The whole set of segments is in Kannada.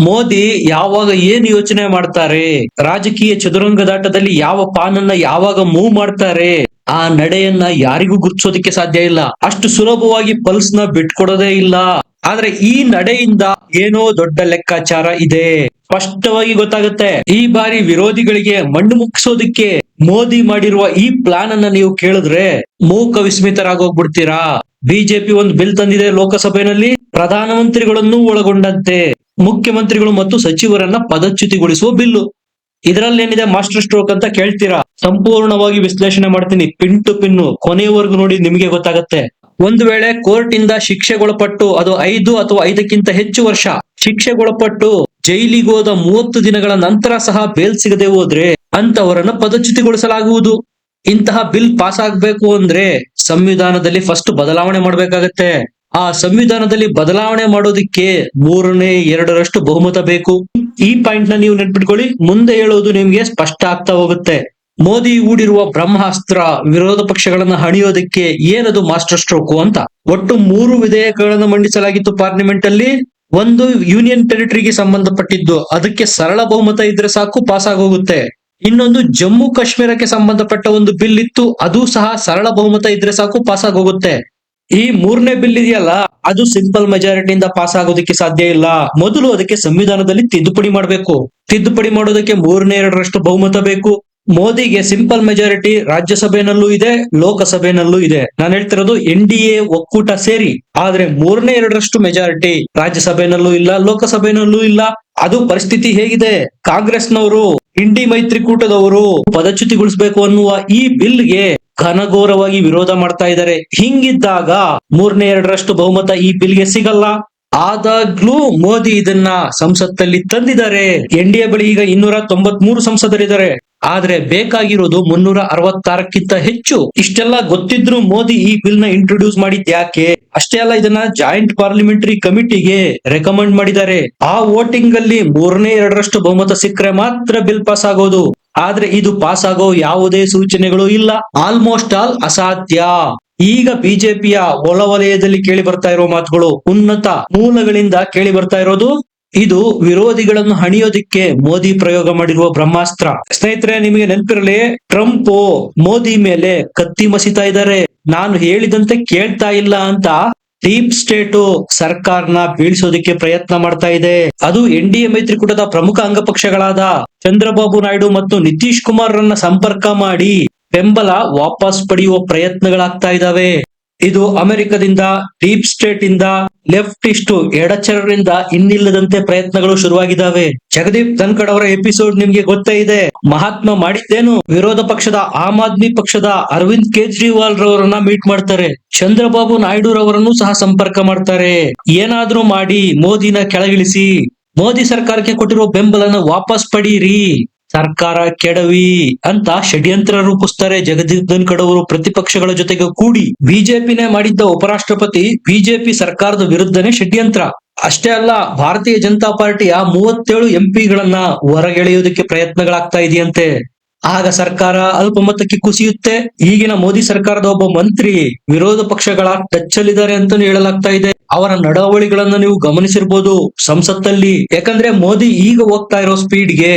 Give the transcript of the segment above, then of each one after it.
ಮೋದಿ ಯಾವಾಗ ಏನ್ ಯೋಚನೆ ಮಾಡ್ತಾರೆ? ರಾಜಕೀಯ ಚದುರಂಗದಾಟದಲ್ಲಿ ಯಾವ ಪಾನನ್ನ ಯಾವಾಗ ಮೂವ್ ಮಾಡ್ತಾರೆ? ಆ ನಡೆಯನ್ನ ಯಾರಿಗೂ ಗುರ್ತಿಸೋದಕ್ಕೆ ಸಾಧ್ಯ ಇಲ್ಲ. ಅಷ್ಟು ಸುಲಭವಾಗಿ ಪಲ್ಸ್ನ ಬಿಟ್ಕೊಡೋದೇ ಇಲ್ಲ. ಆದ್ರೆ ಈ ನಡೆಯಿಂದ ಏನೋ ದೊಡ್ಡ ಲೆಕ್ಕಾಚಾರ ಇದೆ. ಸ್ಪಷ್ಟವಾಗಿ ಗೊತ್ತಾಗುತ್ತೆ. ಈ ಬಾರಿ ವಿರೋಧಿಗಳಿಗೆ ಮಣ್ಣು ಮುಗಿಸೋದಕ್ಕೆ ಮೋದಿ ಮಾಡಿರುವ ಈ ಪ್ಲಾನ್ ಅನ್ನ ನೀವು ಕೇಳಿದ್ರೆ ಮೂಕ ವಿಸ್ಮಿತರಾಗೋಗ್ಬಿಡ್ತೀರಾ ಬಿಜೆಪಿ ಒಂದು ಬಿಲ್ ತಂದಿದೆ ಲೋಕಸಭೆಯಲ್ಲಿ ಪ್ರಧಾನಮಂತ್ರಿಗಳನ್ನು ಒಳಗೊಂಡಂತೆ. ಮುಖ್ಯಮಂತ್ರಿಗಳು ಮತ್ತು ಸಚಿವರನ್ನ ಪದಚ್ಯುತಿಗೊಳಿಸುವ ಬಿಲ್ಲು. ಇದರಲ್ಲೇನಿದೆ ಮಾಸ್ಟರ್ ಸ್ಟ್ರೋಕ್ ಅಂತ ಕೇಳ್ತೀರಾ? ಸಂಪೂರ್ಣವಾಗಿ ವಿಶ್ಲೇಷಣೆ ಮಾಡ್ತೀನಿ. Pin to pin. ಕೊನೆಯವರೆಗೂ ನೋಡಿ ನಿಮಗೆ ಗೊತ್ತಾಗತ್ತೆ. ಒಂದು ವೇಳೆ ಕೋರ್ಟ್ ಇಂದ ಶಿಕ್ಷೆಗೊಳಪಟ್ಟು ಅದು ಐದು ಅಥವಾ ಐದಕ್ಕಿಂತ ಹೆಚ್ಚು ವರ್ಷ ಶಿಕ್ಷೆಗೊಳಪಟ್ಟು ಜೈಲಿಗೆ ಹೋದ ಮೂವತ್ತು ದಿನಗಳ ನಂತರ ಸಹ ಬೇಲ್ ಸಿಗದೆ ಹೋದ್ರೆ ಅಂತವರನ್ನ ಪದಚ್ಯುತಿಗೊಳಿಸಲಾಗುವುದು. ಇಂತಹ ಬಿಲ್ ಪಾಸ್ ಆಗ್ಬೇಕು ಅಂದ್ರೆ ಸಂವಿಧಾನದಲ್ಲಿ ಫಸ್ಟ್ ಬದಲಾವಣೆ ಮಾಡ್ಬೇಕಾಗತ್ತೆ. ಆ ಸಂವಿಧಾನದಲ್ಲಿ ಬದಲಾವಣೆ ಮಾಡೋದಿಕ್ಕೆ ಮೂರನೇ ಎರಡರಷ್ಟು ಬಹುಮತ ಬೇಕು. ಈ ಪಾಯಿಂಟ್ನ ನೀವು ನೆನ್ಪಿಟ್ಕೊಳ್ಳಿ, ಮುಂದೆ ಹೇಳೋದು ನಿಮ್ಗೆ ಸ್ಪಷ್ಟ ಆಗ್ತಾ ಹೋಗುತ್ತೆ. ಮೋದಿ ಊಡಿರುವ ಬ್ರಹ್ಮಾಸ್ತ್ರ ವಿರೋಧ ಪಕ್ಷಗಳನ್ನ ಹಣಿಯೋದಕ್ಕೆ ಏನದು ಮಾಸ್ಟರ್ ಸ್ಟ್ರೋಕು ಅಂತ. ಒಟ್ಟು ಮೂರು ವಿಧೇಯಕಗಳನ್ನು ಮಂಡಿಸಲಾಗಿತ್ತು ಪಾರ್ಲಿಮೆಂಟ್ ಅಲ್ಲಿ ಒಂದು ಯೂನಿಯನ್ ಟೆರಿಟರಿಗೆ ಸಂಬಂಧಪಟ್ಟಿದ್ದು, ಅದಕ್ಕೆ ಸರಳ ಬಹುಮತ ಇದ್ರೆ ಸಾಕು, ಪಾಸ್ ಆಗೋಗುತ್ತೆ. ಇನ್ನೊಂದು ಜಮ್ಮು ಕಾಶ್ಮೀರಕ್ಕೆ ಸಂಬಂಧಪಟ್ಟ ಒಂದು ಬಿಲ್ ಇತ್ತು, ಅದು ಸಹ ಸರಳ ಬಹುಮತ ಇದ್ರೆ ಸಾಕು, ಪಾಸ್ ಆಗೋಗುತ್ತೆ. ಈ ಮೂರನೇ ಬಿಲ್ ಇದೆಯಲ್ಲ, ಅದು ಸಿಂಪಲ್ ಮೆಜಾರಿಟಿಯಿಂದ ಪಾಸ್ ಆಗೋದಕ್ಕೆ ಸಾಧ್ಯ ಇಲ್ಲ. ಮೊದಲು ಅದಕ್ಕೆ ಸಂವಿಧಾನದಲ್ಲಿ ತಿದ್ದುಪಡಿ ಮಾಡಬೇಕು. ತಿದ್ದುಪಡಿ ಮಾಡೋದಕ್ಕೆ ಮೂರನೇ ಎರಡರಷ್ಟು ಬಹುಮತ ಬೇಕು. ಮೋದಿಗೆ ಸಿಂಪಲ್ ಮೆಜಾರಿಟಿ ರಾಜ್ಯಸಭೆನಲ್ಲೂ ಇದೆ, ಲೋಕಸಭೆನಲ್ಲೂ ಇದೆ. ನಾನು ಹೇಳ್ತಿರೋದು ಎನ್ ಡಿ ಎ ಒಕ್ಕೂಟ ಸೇರಿ. ಆದ್ರೆ ಮೂರನೇ ಎರಡರಷ್ಟು ಮೆಜಾರಿಟಿ ರಾಜ್ಯಸಭೆನಲ್ಲೂ ಇಲ್ಲ, ಲೋಕಸಭೆನಲ್ಲೂ ಇಲ್ಲ. ಅದು ಪರಿಸ್ಥಿತಿ ಹೇಗಿದೆ? ಕಾಂಗ್ರೆಸ್ನವರು ಇಂಡಿ ಮೈತ್ರಿಕೂಟದವರು ಪದಚ್ಯುತಿಗೊಳಿಸಬೇಕು ಅನ್ನುವ ಈ ಬಿಲ್ಗೆ ಘನಘೋರವಾಗಿ ವಿರೋಧ ಮಾಡ್ತಾ ಇದ್ದಾರೆ. ಹಿಂಗಿದ್ದಾಗ ಮೂರನೇ ಎರಡರಷ್ಟು ಬಹುಮತ ಈ ಬಿಲ್ಗೆ ಸಿಗಲ್ಲ. ಆದಾಗ್ಲೂ ಮೋದಿ ಇದನ್ನ ಸಂಸತ್ತಲ್ಲಿ ತಂದಿದ್ದಾರೆ. ಎನ್ ಡಿ ಎ ಬಳಿ ಈಗ ಇನ್ನೂರ ತೊಂಬತ್ ಮೂರು ಸಂಸದರಿದ್ದಾರೆ. ಆದ್ರೆ ಬೇಕಾಗಿರೋದು ಮುನ್ನೂರ ಅರವತ್ತಾರಕ್ಕಿಂತ ಹೆಚ್ಚು. ಇಷ್ಟೆಲ್ಲ ಗೊತ್ತಿದ್ರು ಮೋದಿ ಈ ಬಿಲ್ನ ಇಂಟ್ರೊಡ್ಯೂಸ್ ಮಾಡಿದ್ ಯಾಕೆ? ಅಷ್ಟೇ ಅಲ್ಲ ಇದನ್ನ ಜಾಯಿಂಟ್ ಪಾರ್ಲಿಮೆಂಟರಿ ಕಮಿಟಿಗೆ ರೆಕಮೆಂಡ್ ಮಾಡಿದ್ದಾರೆ. ಆ ವೋಟಿಂಗ್ ಅಲ್ಲಿ ಮೂರನೇ ಎರಡರಷ್ಟು ಬಹುಮತ ಸಿಕ್ಕರೆ ಮಾತ್ರ ಬಿಲ್ ಪಾಸ್ ಆಗೋದು. ಆದ್ರೆ ಇದು ಪಾಸ್ ಆಗೋ ಯಾವುದೇ ಸೂಚನೆಗಳು ಇಲ್ಲ. ಆಲ್ಮೋಸ್ಟ್ ಆಲ್ ಅಸಾಧ್ಯ. ಈಗ ಬಿಜೆಪಿಯ ಒಳ ವಲಯದಲ್ಲಿ ಕೇಳಿ ಬರ್ತಾ ಇರೋ ಮಾತುಗಳು ಉನ್ನತ ಮೂಲಗಳಿಂದ ಕೇಳಿ ಬರ್ತಾ ಇರೋದು ಇದು ವಿರೋಧಿಗಳನ್ನು ಹಣಿಯೋದಿಕ್ಕೆ ಮೋದಿ ಪ್ರಯೋಗ ಮಾಡಿರುವ ಬ್ರಹ್ಮಾಸ್ತ್ರ. ಸ್ನೇಹಿತರೆ, ನಿಮಗೆ ನೆನಪಿರಲಿ, ಟ್ರಂಪ್ ಮೋದಿ ಮೇಲೆ ಕತ್ತಿ ಮಸಿತಾ ಇದ್ದಾರೆ. ನಾನು ಹೇಳಿದಂತೆ ಕೇಳ್ತಾ ಇಲ್ಲ ಅಂತ ಡೀಪ್ ಸ್ಟೇಟ್ ಸರ್ಕಾರನ ಬೀಳಿಸೋದಿಕ್ಕೆ ಪ್ರಯತ್ನ ಮಾಡ್ತಾ ಇದೆ. ಅದು ಎನ್ ಡಿ ಎ ಮೈತ್ರಿಕೂಟದ ಪ್ರಮುಖ ಅಂಗಪಕ್ಷಗಳಾದ ಚಂದ್ರಬಾಬು ನಾಯ್ಡು ಮತ್ತು ನಿತೀಶ್ ಕುಮಾರ್ ರನ್ನ ಸಂಪರ್ಕ ಮಾಡಿ ಬೆಂಬಲ ವಾಪಸ್ ಪಡೆಯುವ ಪ್ರಯತ್ನಗಳಾಗ್ತಾ ಇದಾವೆ ಇದು ಅಮೆರಿಕದಿಂದ, ಡೀಪ್ ಸ್ಟೇಟ್ ಇಂದ ಲೆಫ್ಟಿಸ್ಟ್ ಎಡಚರರಿಂದ ಇನ್ನಿಲ್ಲದಂತೆ ಪ್ರಯತ್ನಗಳು ಶುರುವಾಗಿದ್ದಾವೆ. ಜಗದೀಪ್ ಧನ್ಕಡ್ ಅವರ ಎಪಿಸೋಡ್ ನಿಮ್ಗೆ ಗೊತ್ತೇ ಇದೆ. ಮಹಾತ್ಮ ಮಾಡಿದ್ದೇನು? ವಿರೋಧ ಪಕ್ಷದ ಆಮ್ ಆದ್ಮಿ ಪಕ್ಷದ ಅರವಿಂದ್ ಕೇಜ್ರಿವಾಲ್ ರವರನ್ನ ಮೀಟ್ ಮಾಡ್ತಾರೆ. ಚಂದ್ರಬಾಬು ನಾಯ್ಡು ರವರನ್ನು ಸಹ ಸಂಪರ್ಕ ಮಾಡ್ತಾರೆ. ಏನಾದ್ರೂ ಮಾಡಿ ಮೋದಿನ ಕೆಳಗಿಳಿಸಿ. ಮೋದಿ ಸರ್ಕಾರಕ್ಕೆ ಕೊಟ್ಟಿರೋ ಬೆಂಬಲನ ವಾಪಸ್ ಪಡೀರಿ. ಸರ್ಕಾರ ಕೆಡವಿ ಅಂತ ಷಡ್ಯಂತ್ರ ರೂಪಿಸ್ತಾರೆ ಜಗದೀಪ್ ಕಡವರು ಪ್ರತಿಪಕ್ಷಗಳ ಜೊತೆಗೆ ಕೂಡಿ ಬಿಜೆಪಿನೇ ಮಾಡಿದ್ದ ಉಪರಾಷ್ಟ್ರಪತಿ ಬಿಜೆಪಿ ಸರ್ಕಾರದ ವಿರುದ್ಧನೇ ಷಡ್ಯಂತ್ರ. ಅಷ್ಟೇ ಅಲ್ಲ, ಭಾರತೀಯ ಜನತಾ ಪಾರ್ಟಿಯ ಮೂವತ್ತೇಳು ಎಂಪಿಗಳನ್ನ ಹೊರಗೆಳೆಯೋದಕ್ಕೆ ಪ್ರಯತ್ನಗಳಾಗ್ತಾ ಇದೆಯಂತೆ. ಆಗ ಸರ್ಕಾರ ಅಲ್ಪಮತಕ್ಕೆ ಕುಸಿಯುತ್ತೆ. ಈಗಿನ ಮೋದಿ ಸರ್ಕಾರದ ಒಬ್ಬ ಮಂತ್ರಿ ವಿರೋಧ ಪಕ್ಷಗಳ ಟಚ್ ಅಲ್ಲಿದ್ದಾರೆ ಅಂತಾನು ಹೇಳಲಾಗ್ತಾ ಇದೆ. ಅವರ ನಡವಳಿಗಳನ್ನ ನೀವು ಗಮನಿಸಿರ್ಬೋದು ಸಂಸತ್ತಲ್ಲಿ. ಯಾಕಂದ್ರೆ ಮೋದಿ ಈಗ ಹೋಗ್ತಾ ಇರೋ ಸ್ಪೀಡ್ಗೆ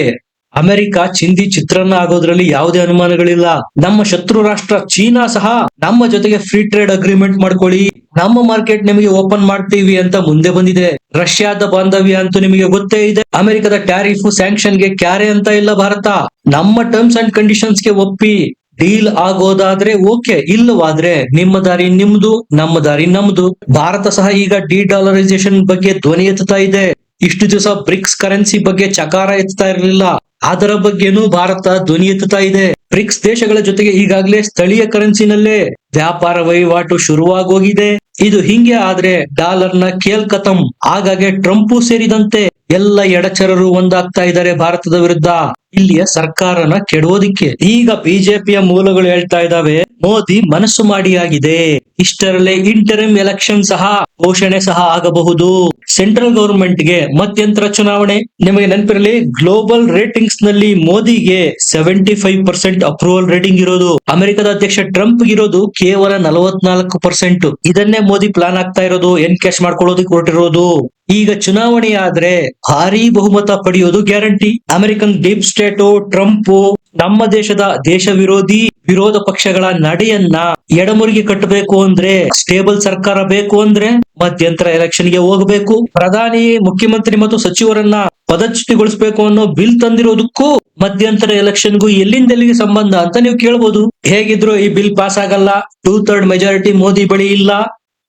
ಅಮೆರಿಕ ಚಿಂದಿ ಚಿತ್ರನ್ನ ಆಗೋದ್ರಲ್ಲಿ ಯಾವುದೇ ಅನುಮಾನಗಳಿಲ್ಲ. ನಮ್ಮ ಶತ್ರು ರಾಷ್ಟ್ರ ಚೀನಾ ಸಹ ನಮ್ಮ ಜೊತೆಗೆ ಫ್ರೀ ಟ್ರೇಡ್ ಅಗ್ರಿಮೆಂಟ್ ಮಾಡ್ಕೊಳ್ಳಿ. ನಮ್ಮ ಮಾರ್ಕೆಟ್ ನಿಮಗೆ ಓಪನ್ ಮಾಡ್ತೀವಿ ಅಂತ ಮುಂದೆ ಬಂದಿದೆ. ರಷ್ಯಾದ ಬಾಂಧವ್ಯ ಅಂತೂ ನಿಮಗೆ ಗೊತ್ತೇ ಇದೆ. ಅಮೆರಿಕದ ಟ್ಯಾರಿಫ್ ಸ್ಯಾಂಕ್ಷನ್ಗೆ ಕ್ಯಾರೆ ಅಂತ ಇಲ್ಲ ಭಾರತ. ನಮ್ಮ ಟರ್ಮ್ಸ್ ಅಂಡ್ ಕಂಡೀಷನ್ಸ್ಗೆ ಒಪ್ಪಿ ಡೀಲ್ ಆಗೋದಾದ್ರೆ ಓಕೆ ಇಲ್ಲವಾದ್ರೆ ನಿಮ್ಮ ದಾರಿ ನಿಮ್ದು, ನಮ್ಮ ದಾರಿ ನಮ್ದು. ಭಾರತ ಸಹ ಈಗ ಡಿ ಡಾಲರೈಸೇಷನ್ ಬಗ್ಗೆ ಧ್ವನಿ ಎತ್ತುತ್ತಾ ಇದೆ. ಇಷ್ಟು ದಿವಸ ಬ್ರಿಕ್ಸ್ ಕರೆನ್ಸಿ ಬಗ್ಗೆ ಚಕಾರ ಎತ್ತಾ ಇರಲಿಲ್ಲ. ಅದರ ಬಗ್ಗೆನೂ ಭಾರತ ಧ್ವನಿ ಎತ್ತುತ್ತಾ ಇದೆ. ಬ್ರಿಕ್ಸ್ ದೇಶಗಳ ಜೊತೆಗೆ ಈಗಾಗಲೇ ಸ್ಥಳೀಯ ಕರೆನ್ಸಿನಲ್ಲೇ ವ್ಯಾಪಾರ ವಹಿವಾಟು ಶುರುವಾಗೋಗಿದೆ. ಇದು ಹಿಂಗೆ ಆದ್ರೆ ಡಾಲರ್ನ ಕೇಲ್ ಕತಂ ಆಗಾಗ್ಗೆ ಟ್ರಂಪು ಸೇರಿದಂತೆ ಎಲ್ಲ ಎಡಚರರು ಒಂದಾಗ್ತಾ ಇದ್ದಾರೆ ಭಾರತದ ವಿರುದ್ಧ. ಇಲ್ಲಿಯ ಸರ್ಕಾರನ ಕೆಡೋದಿಕ್ಕೆ ಈಗ ಬಿಜೆಪಿಯ ಮೂಲಗಳು ಹೇಳ್ತಾ ಇದಾವೆ ಮೋದಿ ಮನಸ್ಸು ಮಾಡಿ ಆಗಿದೆ ಇಷ್ಟರಲ್ಲೇ ಇಂಟರಿಮ್ ಎಲೆಕ್ಷನ್ ಸಹ ಘೋಷಣೆ ಸಹ ಆಗಬಹುದು. ಸೆಂಟ್ರಲ್ ಗವರ್ಮೆಂಟ್ಗೆ ಮಧ್ಯಂತರ ಚುನಾವಣೆ. ನಿಮಗೆ ನೆನಪಿರಲಿ ಗ್ಲೋಬಲ್ ರೇಟಿಂಗ್ಸ್ನಲ್ಲಿ ಮೋದಿಗೆ seventy five percent approval rating ಇರೋದು. ಅಮೆರಿಕದ ಅಧ್ಯಕ್ಷ ಟ್ರಂಪ್ ಇರೋದು ಕೇವಲ ನಲವತ್ನಾಲ್ಕು ಪರ್ಸೆಂಟ್ ಇದನ್ನೇ ಮೋದಿ ಪ್ಲಾನ್ ಆಗ್ತಾ ಇರೋದು. ಎನ್ ಕ್ಯಾಶ್ ಮಾಡ್ಕೊಳ್ಳೋದಕ್ಕೆ ಹೊರಟಿರೋದು? ಈಗ ಚುನಾವಣೆ ಆದ್ರೆ ಭಾರಿ ಬಹುಮತ ಪಡೆಯೋದು guarantee. American deep state, Trump, ನಮ್ಮ ದೇಶದ ದೇಶ ವಿರೋಧಿ, ವಿರೋಧ ಪಕ್ಷಗಳ ನಡೆಯನ್ನ ಎಡಮುರಿಗೆ ಕಟ್ಟಬೇಕು ಅಂದ್ರೆ, ಸ್ಟೇಬಲ್ ಸರ್ಕಾರ ಬೇಕು ಅಂದ್ರೆ ಮಧ್ಯಂತರ ಎಲೆಕ್ಷನ್ಗೆ ಹೋಗಬೇಕು. ಪ್ರಧಾನಿ, ಮುಖ್ಯಮಂತ್ರಿ ಮತ್ತು ಸಚಿವರನ್ನ ಪದಚ್ಯುತಿಗೊಳಿಸಬೇಕು ಅನ್ನೋ ಬಿಲ್ ತಂದಿರೋದಕ್ಕೂ ಮಧ್ಯಂತರ ಎಲೆಕ್ಷನ್ಗೂ ಎಲ್ಲಿಂದ ಎಲ್ಲಿಗೆ ಸಂಬಂಧ ಅಂತ ನೀವು ಕೇಳ್ಬೋದು. ಹೇಗಿದ್ರು ಈ ಬಿಲ್ ಪಾಸ್ ಆಗಲ್ಲ. ಟೂ ಥರ್ಡ್ ಮೆಜಾರಿಟಿ ಮೋದಿ ಬಳಿ ಇಲ್ಲ.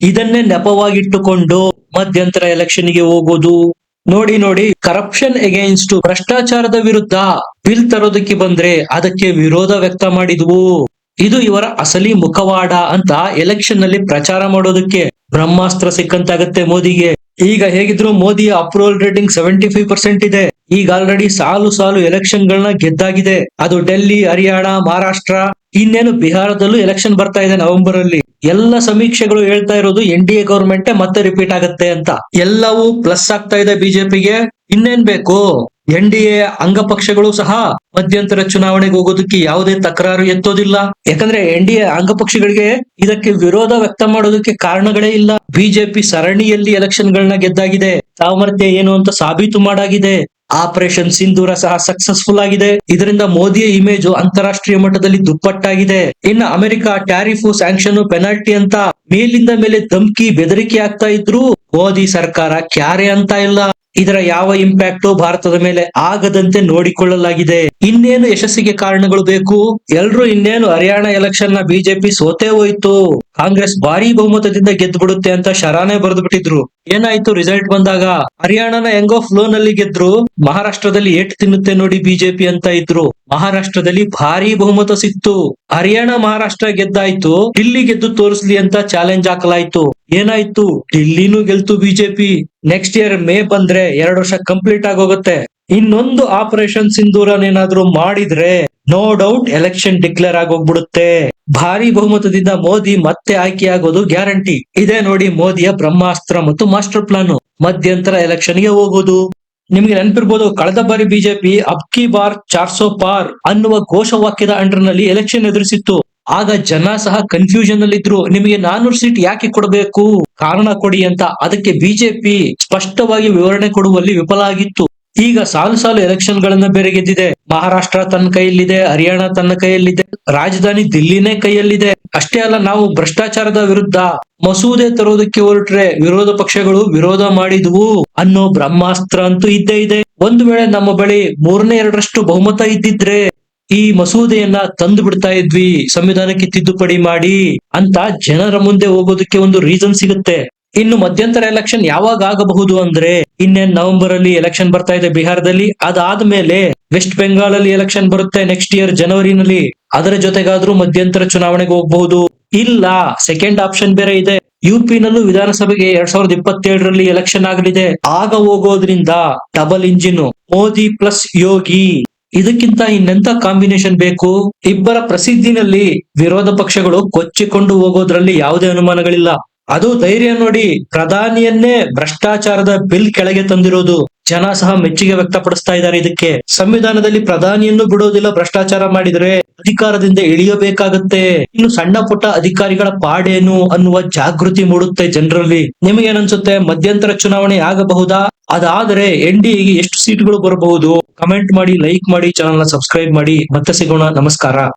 ಇದನ್ನೇ ನೆಪವಾಗಿಟ್ಟುಕೊಂಡು ಮಧ್ಯಂತರ ಎಲೆಕ್ಷನ್ಗೆ ಹೋಗೋದು. ನೋಡಿ ನೋಡಿ ಕರಪ್ಷನ್ ಎಗೇನ್ಸ್ಟ್ ಭ್ರಷ್ಟಾಚಾರದ ವಿರುದ್ಧ ಬಿಲ್ ತರೋದಕ್ಕೆ ಬಂದ್ರೆ ಅದಕ್ಕೆ ವಿರೋಧ ವ್ಯಕ್ತ ಮಾಡಿದ್ವು. ಇದು ಇವರ ಅಸಲಿ ಮುಖವಾಡ ಅಂತ ಎಲೆಕ್ಷನ್ನಲ್ಲಿ ಪ್ರಚಾರ ಮಾಡೋದಕ್ಕೆ ಬ್ರಹ್ಮಾಸ್ತ್ರ ಸಿಕ್ಕಂತಾಗತ್ತೆ ಮೋದಿಗೆ. ಈಗ ಹೇಗಿದ್ರು ಮೋದಿಯ approval rating seventy five percent ಇದೆ. ಈಗ ಆಲ್ರೆಡಿ ಸಾಲು ಸಾಲು ಎಲೆಕ್ಷನ್ ಗಳನ್ನ ಗೆದ್ದಾಗಿದೆ. ಅದು ಡೆಲ್ಲಿ, ಹರಿಯಾಣ, ಮಹಾರಾಷ್ಟ್ರ, ಇನ್ನೇನು ಬಿಹಾರದಲ್ಲೂ ಎಲೆಕ್ಷನ್ ಬರ್ತಾ ಇದೆ ನವೆಂಬರ್ ಅಲ್ಲಿ. ಎಲ್ಲ ಸಮೀಕ್ಷೆಗಳು ಹೇಳ್ತಾ ಇರೋದು ಎನ್ ಡಿ ಎ ಗವರ್ಮೆಂಟ್ ಮತ್ತೆ ರಿಪೀಟ್ ಆಗುತ್ತೆ ಅಂತ. ಎಲ್ಲವೂ ಪ್ಲಸ್ ಆಗ್ತಾ ಇದೆ ಬಿಜೆಪಿಗೆ. ಇನ್ನೇನ್ ಬೇಕು? ಎನ್ ಡಿ ಎ ಅಂಗಪಕ್ಷಗಳು ಸಹ ಮಧ್ಯಂತರ ಚುನಾವಣೆಗೆ ಹೋಗೋದಕ್ಕೆ ಯಾವುದೇ ತಕರಾರು ಎತ್ತೋದಿಲ್ಲ. ಯಾಕಂದ್ರೆ ಎನ್ ಡಿ ಎ ಅಂಗಪಕ್ಷಗಳಿಗೆ ಇದಕ್ಕೆ ವಿರೋಧ ವ್ಯಕ್ತ ಮಾಡೋದಕ್ಕೆ ಕಾರಣಗಳೇ ಇಲ್ಲ. ಬಿಜೆಪಿ ಸರಣಿಯಲ್ಲಿ ಎಲೆಕ್ಷನ್ ಗಳನ್ನ ಗೆದ್ದಾಗಿದೆ. ಸಾಮರ್ಥ್ಯ ಏನು ಅಂತ ಸಾಬೀತು ಮಾಡಾಗಿದೆ. ಆಪರೇಷನ್ ಸಿಂಧೂರ ಸಹ ಸಕ್ಸಸ್ಫುಲ್ ಆಗಿದೆ. ಇದರಿಂದ ಮೋದಿಯ ಇಮೇಜ್ ಅಂತಾರಾಷ್ಟ್ರೀಯ ಮಟ್ಟದಲ್ಲಿ ದುಪ್ಪಟ್ಟಾಗಿದೆ. ಇನ್ನು ಅಮೆರಿಕ ಟ್ಯಾರಿಫ್ ಸ್ಯಾಂಕ್ಷನ್ ಪೆನಾಲ್ಟಿ ಅಂತ ಮೇಲಿಂದ ಮೇಲೆ ಧಮ್ಕಿ ಬೆದರಿಕೆ ಆಗ್ತಾ ಇದ್ರು. ಮೋದಿ ಸರ್ಕಾರ ಕ್ಯಾರೆ ಅಂತ ಇಲ್ಲ. ಇದರ ಯಾವ ಇಂಪ್ಯಾಕ್ಟ್ ಭಾರತದ ಮೇಲೆ ಆಗದಂತೆ ನೋಡಿಕೊಳ್ಳಲಾಗಿದೆ. ಇನ್ನೇನು ಯಶಸ್ಸಿಗೆ ಕಾರಣಗಳು ಬೇಕು? ಎಲ್ರು ಇನ್ನೇನು ಹರಿಯಾಣ ಎಲೆಕ್ಷನ್ನ ಬಿಜೆಪಿ ಸೋತೆ ಹೋಯ್ತು. ಕಾಂಗ್ರೆಸ್ ಭಾರಿ ಬಹುಮತದಿಂದ ಗೆದ್ದು ಬಿಡುತ್ತೆ ಅಂತ ಶರಾನೆ ಬರೆದು ಬಿಟ್ಟಿದ್ರು ಏನಾಯ್ತು ರಿಸಲ್ಟ್ ಬಂದಾಗ? ಹರಿಯಾಣನ ಹೆಂಗೋ ಫ್ಲೋ ನಲ್ಲಿ ಗೆದ್ರು. ಮಹಾರಾಷ್ಟ್ರದಲ್ಲಿ ಏಟ್ ತಿನ್ನುತ್ತೆ ನೋಡಿ ಬಿಜೆಪಿ ಅಂತ ಇದ್ರು. ಮಹಾರಾಷ್ಟ್ರದಲ್ಲಿ ಭಾರಿ ಬಹುಮತ ಸಿಕ್ತು. ಹರಿಯಾಣ, ಮಹಾರಾಷ್ಟ್ರ ಗೆದ್ದಾಯ್ತು. ಡಿಲ್ಲಿ ಗೆದ್ದು ತೋರಿಸ್ಲಿ ಅಂತ ಚಾಲೆಂಜ್ ಹಾಕಲಾಯ್ತು. ಏನಾಯ್ತು? ಡಿಲ್ಲಿನೂ ಗೆಲ್ತು ಬಿಜೆಪಿ ನೆಕ್ಸ್ಟ್ ಇಯರ್ ಮೇ ಬಂದ್ರೆ ಎರಡು ವರ್ಷ ಕಂಪ್ಲೀಟ್ ಆಗೋಗುತ್ತೆ. ಇನ್ನೊಂದು ಆಪರೇಷನ್ ಸಿಂಧೂರನೇನಾದ್ರೂ ಮಾಡಿದ್ರೆ ನೋ ಡೌಟ್ ಎಲೆಕ್ಷನ್ ಡಿಕ್ಲೇರ್ ಆಗೋಗ್ಬಿಡುತ್ತೆ. ಭಾರಿ ಬಹುಮತದಿಂದ ಮೋದಿ ಮತ್ತೆ ಆಯ್ಕೆಯಾಗೋದು ಗ್ಯಾರಂಟಿ ಇದೇ ನೋಡಿ ಮೋದಿಯ ಬ್ರಹ್ಮಾಸ್ತ್ರ ಮತ್ತು ಮಾಸ್ಟರ್ ಪ್ಲಾನ್ ಮಧ್ಯಂತರ ಎಲೆಕ್ಷನ್ಗೆ ಹೋಗೋದು. ನಿಮ್ಗೆ ನೆನಪಿರ್ಬೋದು, ಕಳೆದ ಬಾರಿ ಬಿಜೆಪಿ ಅಬ್ಕಿ ಬಾರ್ ಚಾರ್ಸೋ ಪಾರ್ ಅನ್ನುವ ಘೋಷವಾಕ್ಯದ ಅಂಡರ್ನಲ್ಲಿ ಎಲೆಕ್ಷನ್ ಎದುರಿಸಿತ್ತು. ಆಗ ಜನ ಸಹ ಕನ್ಫ್ಯೂಷನ್ ಅಲ್ಲಿ ಇದ್ರು ನಿಮಗೆ ನಾನೂರು ಸೀಟ್ ಯಾಕೆ ಕೊಡಬೇಕು? ಕಾರಣ ಕೊಡಿ ಅಂತ. ಅದಕ್ಕೆ ಬಿಜೆಪಿ ಸ್ಪಷ್ಟವಾಗಿ ವಿವರಣೆ ಕೊಡುವಲ್ಲಿ ವಿಫಲ ಆಗಿತ್ತು. ಈಗ ಸಾಲು ಸಾಲು ಎಲೆಕ್ಷನ್ ಗಳನ್ನ ಬೇರೆ ಗೆದ್ದಿದೆ. ಮಹಾರಾಷ್ಟ್ರ ತನ್ನ ಕೈಯಲ್ಲಿದೆ, ಹರಿಯಾಣ ತನ್ನ ಕೈಯಲ್ಲಿದೆ, ರಾಜಧಾನಿ ದಿಲ್ಲಿನೇ ಕೈಯಲ್ಲಿದೆ. ಅಷ್ಟೇ ಅಲ್ಲ, ನಾವು ಭ್ರಷ್ಟಾಚಾರದ ವಿರುದ್ಧ ಮಸೂದೆ ತರೋದಕ್ಕೆ ಹೊರಟ್ರೆ ವಿರೋಧ ಪಕ್ಷಗಳು ವಿರೋಧ ಮಾಡಿದ್ವು ಅನ್ನೋ ಬ್ರಹ್ಮಾಸ್ತ್ರ ಅಂತೂ ಇದ್ದೇ ಇದೆ. ಒಂದು ವೇಳೆ ನಮ್ಮ ಬಳಿ ಮೂರನೇ ಎರಡರಷ್ಟು ಬಹುಮತ ಇದ್ದಿದ್ರೆ ಈ ಮಸೂದೆಯನ್ನ ತಂದು ಬಿಡ್ತಾ ಇದ್ವಿ. ಸಂವಿಧಾನಕ್ಕೆ ತಿದ್ದುಪಡಿ ಮಾಡಿ ಅಂತ ಜನರ ಮುಂದೆ ಹೋಗೋದಕ್ಕೆ ಒಂದು ರೀಸನ್ ಸಿಗುತ್ತೆ. ಇನ್ನು ಮಧ್ಯಂತರ ಎಲೆಕ್ಷನ್ ಯಾವಾಗ ಆಗಬಹುದು ಅಂದ್ರೆ ಇನ್ನೇನ್ ನವೆಂಬರ್ ಅಲ್ಲಿ ಎಲೆಕ್ಷನ್ ಬರ್ತಾ ಇದೆ ಬಿಹಾರದಲ್ಲಿ. ಅದಾದ್ಮೇಲೆ ವೆಸ್ಟ್ ಬೆಂಗಾಲ್ ಅಲ್ಲಿ ಎಲೆಕ್ಷನ್ ಬರುತ್ತೆ ನೆಕ್ಸ್ಟ್ ಇಯರ್ ಜನವರಿನಲ್ಲಿ ಅದರ ಜೊತೆಗಾದ್ರೂ ಮಧ್ಯಂತರ ಚುನಾವಣೆಗೆ ಹೋಗಬಹುದು. ಇಲ್ಲ ಸೆಕೆಂಡ್ ಆಪ್ಷನ್ ಬೇರೆ ಇದೆ. ಯುಪಿ ನಲ್ಲೂ ವಿಧಾನಸಭೆಗೆ ಎರಡ್ ಸಾವಿರದ ಇಪ್ಪತ್ತೇಳರಲ್ಲಿ ಎಲೆಕ್ಷನ್ ಆಗಲಿದೆ. ಆಗ ಹೋಗೋದ್ರಿಂದ double engine Modi plus Yogi. ಇದಕ್ಕಿಂತ ಇನ್ನೆಂತ ಕಾಂಬಿನೇಷನ್ ಬೇಕು? ಇಬ್ಬರ ಪ್ರಸಿದ್ಧಿನಲ್ಲಿ ವಿರೋಧ ಪಕ್ಷಗಳು ಕೊಚ್ಚಿಕೊಂಡು ಹೋಗೋದ್ರಲ್ಲಿ ಯಾವುದೇ ಅನುಮಾನಗಳಿಲ್ಲ. ಅದು ಧೈರ್ಯ ನೋಡಿ ಪ್ರಧಾನಿಯನ್ನೇ ಭ್ರಷ್ಟಾಚಾರದ ಬಿಲ್ ಕೆಳಗೆ ತಂದಿರೋದು. ಜನ ಸಹ ಮೆಚ್ಚುಗೆ ವ್ಯಕ್ತಪಡಿಸ್ತಾ ಇದ್ದಾರೆ ಇದಕ್ಕೆ. ಸಂವಿಧಾನದಲ್ಲಿ ಪ್ರಧಾನಿಯನ್ನು ಬಿಡೋದಿಲ್ಲ, ಭ್ರಷ್ಟಾಚಾರ ಮಾಡಿದ್ರೆ ಅಧಿಕಾರದಿಂದ ಇಳಿಯಬೇಕಾಗತ್ತೆ. ಇನ್ನು ಸಣ್ಣ ಪುಟ್ಟ ಅಧಿಕಾರಿಗಳ ಪಾಡೇನು ಅನ್ನುವ ಜಾಗೃತಿ ಮೂಡುತ್ತೆ ಜನರಲ್ಲಿ. ನಿಮಗೇನನ್ಸುತ್ತೆ? ಮಧ್ಯಂತರ ಚುನಾವಣೆ ಆಗಬಹುದಾ? ಅದಾದರೆ ಎನ್ ಡಿ ಎಷ್ಟು ಸೀಟ್ಗಳು ಬರಬಹುದು? ಕಮೆಂಟ್ ಮಾಡಿ, ಲೈಕ್ ಮಾಡಿ ಚಾನಲ್ನ ಸಬ್ಸ್ಕ್ರೈಬ್ ಮಾಡಿ. ಮತ್ತೆ ಸಿಗೋಣ. ನಮಸ್ಕಾರ.